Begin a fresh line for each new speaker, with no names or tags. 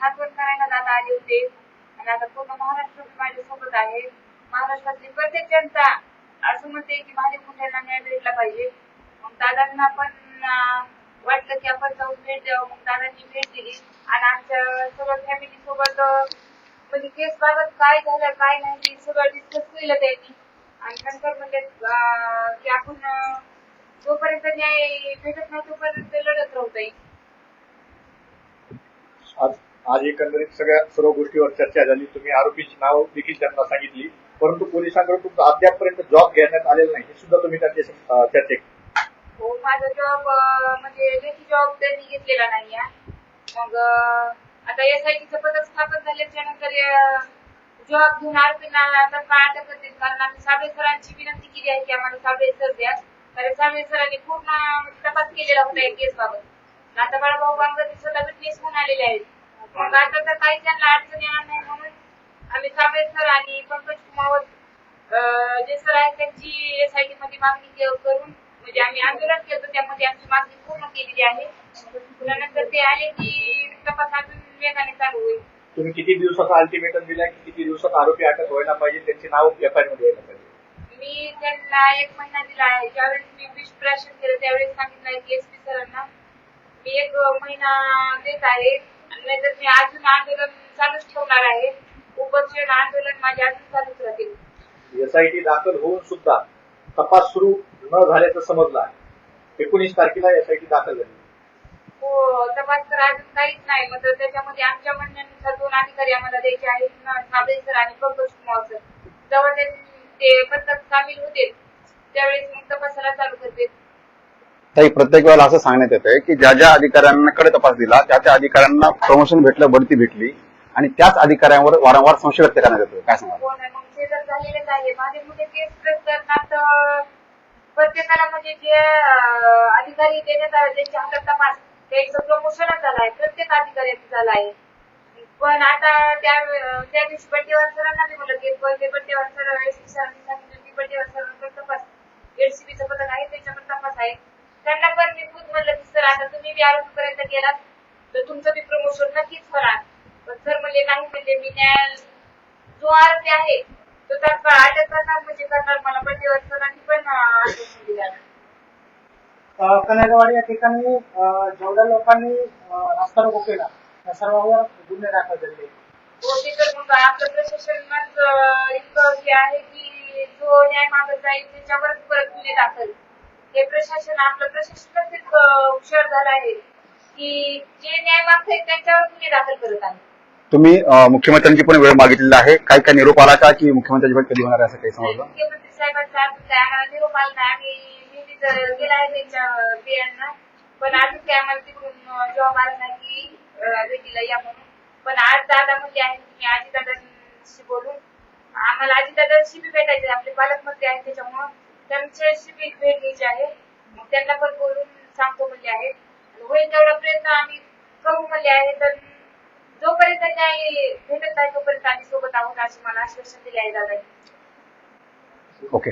आले होते. आणि आता पूर्ण महाराष्ट्र माझ्या सोबत आहे. महाराष्ट्रातली प्रत्येक जनता असं म्हणते की भाजप मोठ्यांना न्याय भेटला पाहिजे. मग दादांना पण वाटलं की आपण जाऊन भेट द्यावं. मग दादांनी भेट दिली. आणि आमच्या सगळं फॅमिली सोबत म्हणजे केस बाबत काय झालं काय नाही सगळं डिस्कस केलं त्यांनी. आणि नंतर म्हणजे अं, की आपण जोपर्यंत न्याय भेटत नाही तोपर्यंत लढत राहू ताई.
आज एकंदरीत सगळ्या सर्व गोष्टीवर चर्चा झाली. तुम्ही आरोपीची नाव देखील त्यांना सांगितली. परंतु पोलिसांकडून तुमचा अद्यापपर्यंत जॉब घेण्यात आलेला नाही. हे सुद्धा तुम्ही त्यांच्याशी चर्चा केली.
हो माझा जॉब म्हणजे लेखी जॉब त्यांनी घेतलेला नाही मग आता एस आय टीचं पदक स्थापन झाल्याच्यानंतर जॉब घेऊन आरोपींना तत्काळ अटक करतील कारण आम्ही साबळे सरांची विनंती केली आहे की आम्हाला साबळे सर द्या. कारण साबळे सरांनी पूर्ण तपास केलेला होता या केस बाबत आता बाळाभाऊ बांगर स्वतः विटनेस म्हणून आलेले आहेत. मग आता तर काही त्यांना अडचण येणार नाही म्हणून आम्ही साबळे सर आणि पंकज कुमावत जे सर आहेत त्यांची एस आय टी मध्ये मागणी करून म्हणजे आम्ही आंदोलन केलं त्यामध्ये आमची मागणी पूर्ण केलेली आहे. पुन्हा नंतर ते आले की तपास अजून वेगाने चालू होईल.
तुम्ही किती दिवसाचा अल्टिमेटम दिला की किती दिवसात आरोपी अटक व्हायला पाहिजे? त्यांचे नाव एफ आयमध्ये यायला पाहिजे.
मी त्यांना एक महिना दिला आहे. ज्यावेळेस मी विष प्राशन केलं त्यावेळेस सांगितलं की एस पी सरांना. मी एक महिना देत आहे. नाहीतर मी अजून आंदोलन चालूच ठेवणार आहे. उपोषण आंदोलन माझे अजून चालूच राहतील
एसआयटी दाखल होऊन सुद्धा तपास सुरू न झाल्याचं समजलं आहे. एकोणीस तारखेला एसआयटी दाखल झाली.
हो तपास तर अजून काहीच नाही. मग त्याच्यामध्ये आमच्या म्हणण्यानुसार दोन अधिकारी आम्हाला द्यायचे आहेत ना, साबळे सर आणि पंकज कुमार सर. जेव्हा ते ते पथक सामील होते त्यावेळेस मग तपासाला चालू करते
काही प्रत्येक वेळेला असं सांगण्यात येतंय की ज्या ज्या अधिकाऱ्यांकडे तपास दिला त्या त्या अधिकाऱ्यांना प्रमोशन भेटलं बढती भेटली आणि त्याच अधिकाऱ्यांवर वारंवार संशय व्यक्त करण्यात येतो काय सांगा
हो ते प्रत्येकाला म्हणजे जे अधिकारी देण्यात आले त्यांच्या हातात तपास त्यांचं प्रमोशनच झालं आहे. प्रत्येक अधिकाऱ्याचं झालं आहे. पण आता त्या त्या दिवशी बड्डेवर सरांना मी म्हणलं की पहिले बड्डेवर सर एसपी सरांनी सांगितलं की बड्डेवर सरांकडे तपास एडसीबीचं पथक आहे त्याच्याकडे तपास आहे. त्यांना पण मी खुद म्हणलं की सर आता तुम्ही बी आरोपीपर्यंत गेलात तर तुमचं बी प्रमोशन नक्कीच होणार. पण सर म्हणले नाही म्हणजे मी न्याय जो आरोपी आहे तो तात्काळ अटक करणार म्हणजे करणार मला सरांनी पण आश्वासन दिलं आहे.
अ, कनेरवाडी या ठिकाणी जेवढ्या लोकांनी रस्ता रोको केला त्या सर्वांवर गुन्हे दाखल झाले.
हो ते तर मग आपलं प्रशासनच अं, इतकं हे आहे की जो न्याय मागत जाईल त्याच्यावरच परत गुन्हे दाखल. हे प्रशासन आपलं प्रशासनच इतकं हुशार झालं आहे की जे न्याय मागतायत त्यांच्यावर गुन्हे दाखल करत आहे.
तुम्ही अं, मुख्यमंत्र्यांची पण वेळ मागितलेला आहे. काय काय निरोप आला का की मुख्यमंत्र्यांची भेट कधी होणार आहे असं काही समजलं
मुख्यमंत्री साहेबांचा अजून काय आम्हाला निरोप आला नाही. आम्ही नेहमीच गेला आहे त्यांच्या बियांना. पण अजून काय आम्हाला तिकडून जॉब आला नाही की अं, भेटीला या म्हणून. पण आज दादा म्हणले आहे मी आजी दादांशी बोलून. आम्हाला आजी दादांशी बी भेटायचे आपले पालकमंत्री आहेत त्याच्यामुळं. त्यांच्याशी बी भेट घ्यायची आहे. मग त्यांना पण बोलून सांगतो म्हणले आहे होईल तेवढा प्रयत्न आम्ही करू म्हणले आहे तर जोपर्यंत न्याय भेटत नाही तोपर्यंत आम्ही सोबत आहोत अशी मला आश्वासन दिले आहे दादा
ओके